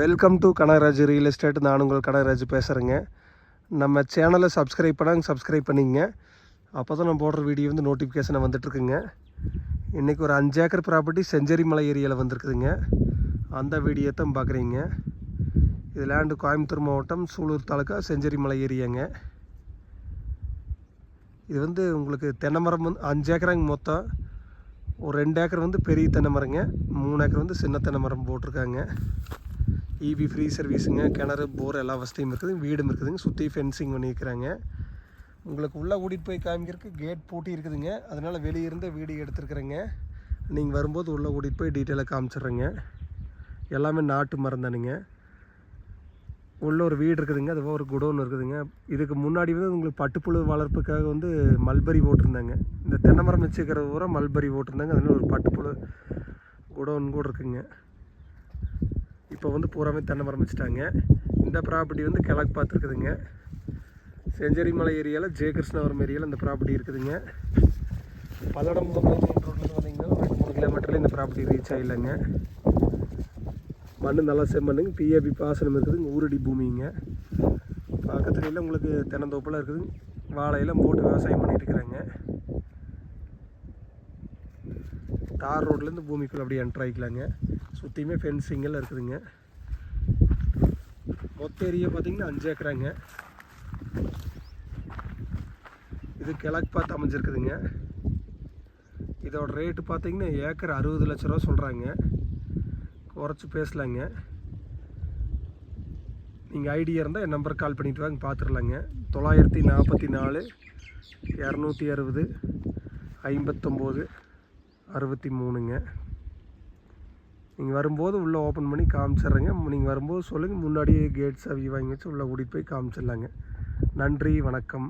Welcome to Kanagaraj real estate. நான் உங்கள் கனகராஜ் பேசுகிறேங்க நம்ம சேனலை சப்ஸ்கிரைப் பண்ணாங்க சப்ஸ்கிரைப் பண்ணிங்க. அப்போ தான் நம்ம போடுற வீடியோ வந்து நோட்டிஃபிகேஷனை வந்துட்டுருக்குங்க. இன்றைக்கி ஒரு அஞ்சு ஏக்கர் ப்ராப்பர்ட்டி செஞ்சேரி மலை ஏரியாவில் வந்திருக்குதுங்க. அந்த வீடியோ தான் பார்க்குறீங்க. இது லேண்டு கோயம்புத்தூர் மாவட்டம் சூலூர் தாலுக்கா செஞ்சேரி மலை ஏரியாங்க. இது வந்து உங்களுக்கு தென்னை மரம் வந்து அஞ்சு ஏக்கராங்க மொத்தம். ஒரு ரெண்டு ஏக்கர் வந்து பெரிய தென்னை மரங்க. மூணு ஏக்கர் வந்து சின்ன தென்னை மரம் போட்டிருக்காங்க. ஈவி ஃப்ரீ சர்வீஸுங்க கிணறு போர் எல்லா வசதியும் இருக்குது. வீடும் இருக்குதுங்க. சுற்றி ஃபென்சிங் பண்ணியிருக்கிறாங்க. உங்களுக்கு உள்ளே கூட்டிகிட்டு போய் காமிக்கிறதுக்கு கேட் பூட்டி இருக்குதுங்க. அதனால் வெளியே இருந்த வீடியோ எடுத்துருக்குறேங்க. நீங்கள் வரும்போது உள்ளே கூட்டிகிட்டு போய் டீட்டெயிலாக காமிச்சிட்றேங்க. எல்லாமே நாட்டு மரம் தானுங்க. உள்ள ஒரு வீடு இருக்குதுங்க. அதுவும் ஒரு குடோன் இருக்குதுங்க. இதுக்கு முன்னாடி வந்து உங்களுக்கு பட்டுப்புழு வளர்ப்புக்காக வந்து மல்பரி போட்டிருந்தாங்க. இந்த தென்னை மரம் வச்சுக்கிறது பூரா மல்பரி போட்டிருந்தாங்க. அதனால ஒரு பட்டுப்புழு குடோன் கூட இருக்குங்க. இப்போ வந்து பூராமே தென்னை மரம் வச்சுட்டாங்க. இந்த ப்ராப்பர்ட்டி வந்து கிழக்கு பார்த்துருக்குதுங்க. செஞ்சேரி மலை ஏரியாவில் ஜெய கிருஷ்ணவரம் ஏரியாவில் இந்த ப்ராப்பர்ட்டி இருக்குதுங்க. பல்லடம் முதல் ரோட்லேருந்து வந்தீங்கன்னா ஒரு மூணு கிலோமீட்டரில் இந்த ப்ராப்பர்ட்டி ரீச் ஆகிடலாங்க மண் நல்லா செம்மண்ணுங்க. பிஏபி பாசனம் இருக்குதுங்க. ஊரடி பூமிங்க. பக்கத்துல உங்களுக்கு தென்னந்தோப்பெல்லாம் இருக்குதுங்க வாழையெல்லாம் போட்டு விவசாயம் பண்ணிட்டு இருக்கிறாங்க. தார் ரோட்லேருந்து பூமிக்குள்ளே அப்படியே என்ட்ரு ஆகிக்கலாங்க சுற்றியுமே ஃபென்சிங்கெல்லாம் இருக்குதுங்க. மொத்த ஏரியா பார்த்தீங்கன்னா அஞ்சு ஏக்கராங்க. இது கிழக்கு பார்த்து அமைஞ்சிருக்குதுங்க. இதோட ரேட்டு பார்த்தீங்கன்னா ஏக்கர் அறுபது லட்ச ரூபா சொல்கிறாங்க குறைச்சி பேசலாங்க. நீங்கள் ஐடியா இருந்தால் என் நம்பருக்கு கால் பண்ணிட்டு வாங்க பார்த்துடலாங்க தொள்ளாயிரத்தி நாற்பத்தி நாலு இரநூத்தி அறுபது ஐம்பத்தொம்போது. அறுபத்தி மூணுங்க. நீங்கள் வரும்போது உள்ளே ஓப்பன் பண்ணி காமிச்சிட்றேங்க. நீங்கள் வரும்போது சொல்லுங்கள் முன்னாடியே கேட்ஸ் அவி வாங்கி வச்சு உள்ளே கூட்டிகிட்டு போய் காமிச்சிடலாங்க. நன்றி வணக்கம்.